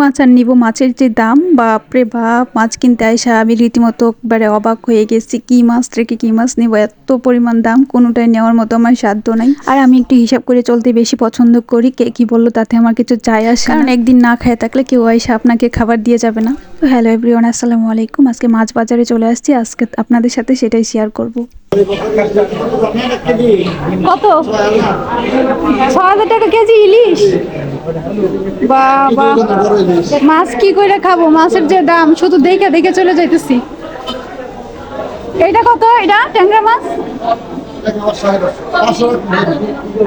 মাছ আর নিব মাছের যে দাম, বাপরে বাপ, মাছ কিনতে আইসা আমি রীতিমতো একবারে অবাক হয়ে গেছি, কি মাছ থেকে কি মাছ নিব, এত পরিমাণ দাম, কোনোটাই নেওয়ার মতো আমার সাধ্য নাই। আর আমি একটু হিসাব করে চলতে বেশি পছন্দ করি, কে কি বলল তাতে আমার কিছু যায় আসে কারণ একদিন না খায় থাকলে কেউ আইসা আপনাকে খাবার দিয়ে যাবে না। তো হ্যালো এভরিওয়ান, আসসালামু আলাইকুম। আজকে মাছ বাজারে চলে আসছি, আজকে আপনাদের সাথে সেটাই শেয়ার করব। কত? ছ হাজার টাকা কেজি ইলিশ। বাবা মাছ কি করে খাব? মাছের যে দাম শুধু দেখে দেখে চলে যাইতেছি। এইটা কত? এটা ট্যাংরা মাছ?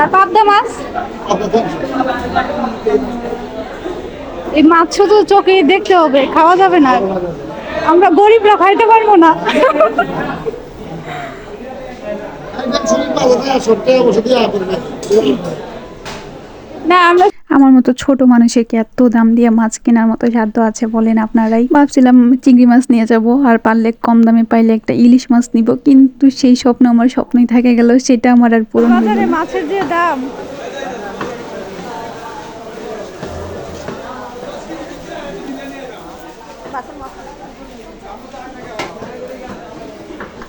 আর পাবদা মাছ? এই মাছ শুধু চোখে দেখতে হবে খাওয়া যাবে না। আমরা গরিবরা খাইতে পারব না। না আমরা আমার মতো ছোট মানুষের কি এত দাম দিয়ে মাছ কেনার মতো সাধ্য আছে বলেন আপনারাই ভাবছিলাম চিংড়ি মাছ নিয়ে যাব আর পারলে কম দামে পাইলে একটা ইলিশ মাছ নিব কিন্তু সেই স্বপ্ন আমার স্বপ্নই থাকে গেল সেটা আমার আর পূরণ না। মাছের যে দাম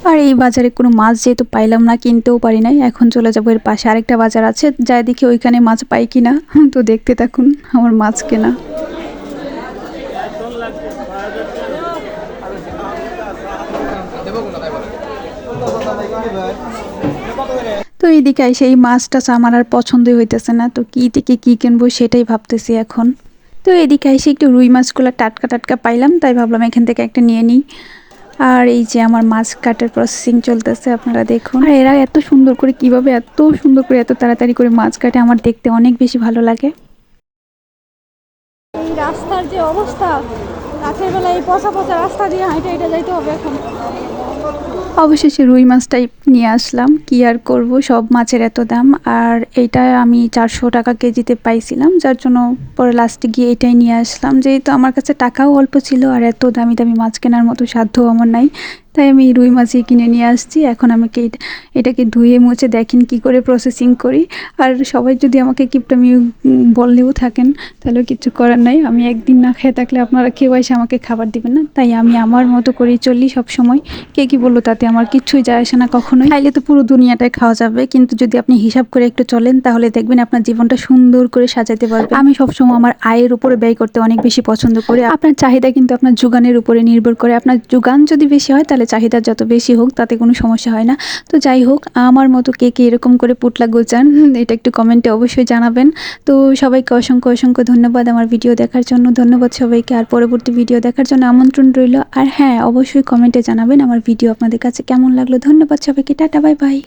আর এই বাজারে কোনো মাছ যেহেতু পাইলাম না, কিনতেও পারি নাই। এখন চলে যাব এর পাশে। আরেকটা বাজার আছে, যাই দেখি ওইখানে মাছ পাই কিনা। তো দেখতে থাকুন আমার মাছ কেনা। তো এইদিকে এসে এই মাছটা আমার আর পছন্দই হইতেছে না। তো কি থেকে কি কিনবো সেটাই ভাবতেছি এখন। তো এদিকে এসে একটু রুই মাছগুলো টাটকা টাটকা পাইলাম, তাই ভাবলাম এখান থেকে একটা নিয়ে নিই। আর এই যে আমার মাছ কাটার প্রসেসিং চলতেছে, আপনারা দেখুন। আর এরা এত সুন্দর করে কীভাবে এত সুন্দর করে এত তাড়াতাড়ি করে মাছ কাটে, আমার দেখতে অনেক বেশি ভালো লাগে। রাস্তার যে অবস্থা রাতের বেলা এই পচা পচা রাস্তা দিয়ে হাঁটে যাইতে হবে এখন। অবশেষে রুই মাছটাই নিয়ে আসলাম। কি আর করব? সব মাছের এত দাম। আর এইটা আমি চারশো টাকা কেজিতে পাইছিলাম, যার জন্য পরে লাস্টে গিয়ে এটাই নিয়ে আসলাম। যেহেতু আমার কাছে টাকাও অল্প ছিল, আর এত দামি দামি মাছ কেনার মতো সাধ্য আমার নাই। তাই আমি রুই মাছই কিনে নিয়ে আসছি। এখন আমাকে এটা- এটাকে ধুয়ে মুছে দেখেন কি করে প্রসেসিং করি। আর সবাই যদি আমাকে কিপটামি বললেও থাকেন তাহলে কিছু করার নাই। আমি একদিন না খেয়ে থাকলে আপনারা কেউ এসে আমাকে খাবার দিবেন না। তাই আমি আমার মতো করে চলি সব সময় কে কি বলল তাতে আমার কিচ্ছুই যায় আসে না কখনোই। খাইলে তো পুরো দুনিয়াটাই খাওয়া যাবে। কিন্তু যদি আপনি হিসাব করে একটু চলেন, তাহলে দেখবেন আপনার জীবনটা সুন্দর করে সাজাতে পারবেন। আমি সবসময় আমার আয়ের উপরে ব্যয় করতে অনেক বেশি পছন্দ করি। আপনার চাহিদা কিন্তু আপনার যোগানের উপরে নির্ভর করে। আপনার যোগান যদি বেশি হয় তাহলে চাহিদা যত বেশি হোক তাতে কোনো সমস্যা হয় না। তো যাই হোক, আমার মতো কে কে এরকম করে পুটলা গোচান এটা একটু কমেন্টে অবশ্যই জানাবেন। তো সবাইকে অসংখ্য অসংখ্য ধন্যবাদ আমার ভিডিও দেখার জন্য। ধন্যবাদ সবাইকে, আর পরবর্তী ভিডিও দেখার জন্য আমন্ত্রণ রইল। আর হ্যাঁ অবশ্যই কমেন্টে জানাবেন আমার ভিডিও আপনাদের কাছে কেমন লাগল। ধন্যবাদ সবাইকে, টাটা, বাই বাই।